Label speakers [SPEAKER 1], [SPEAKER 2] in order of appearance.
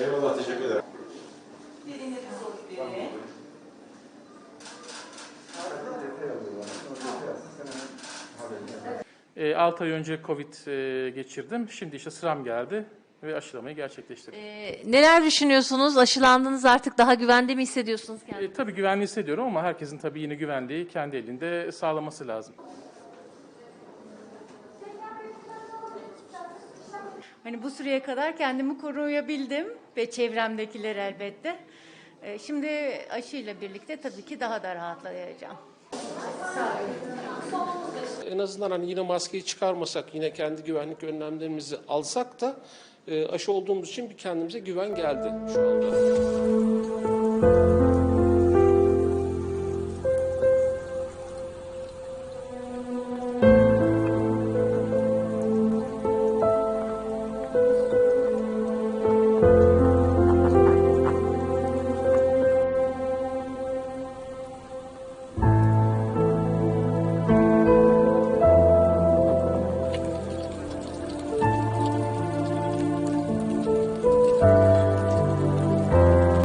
[SPEAKER 1] Eyvallah teşekkür ederim.
[SPEAKER 2] E, 6 ay önce Covid e, geçirdim. Şimdi işte sıram geldi ve aşılamayı gerçekleştirdim.
[SPEAKER 3] Ee, neler düşünüyorsunuz? Aşılandınız artık daha güvende mi hissediyorsunuz kendinizi?
[SPEAKER 2] E, tabii güvenli hissediyorum ama herkesin tabii yine güvenliği kendi elinde sağlaması lazım.
[SPEAKER 4] Hani bu süreye kadar kendimi koruyabildim ve çevremdekiler elbette. Ee, Şimdi aşıyla birlikte tabii ki daha da rahatlayacağım.
[SPEAKER 5] En azından hani yine maskeyi çıkarmasak, yine kendi güvenlik önlemlerimizi alsak da e, aşı olduğumuz için bir kendimize güven geldi şu anda.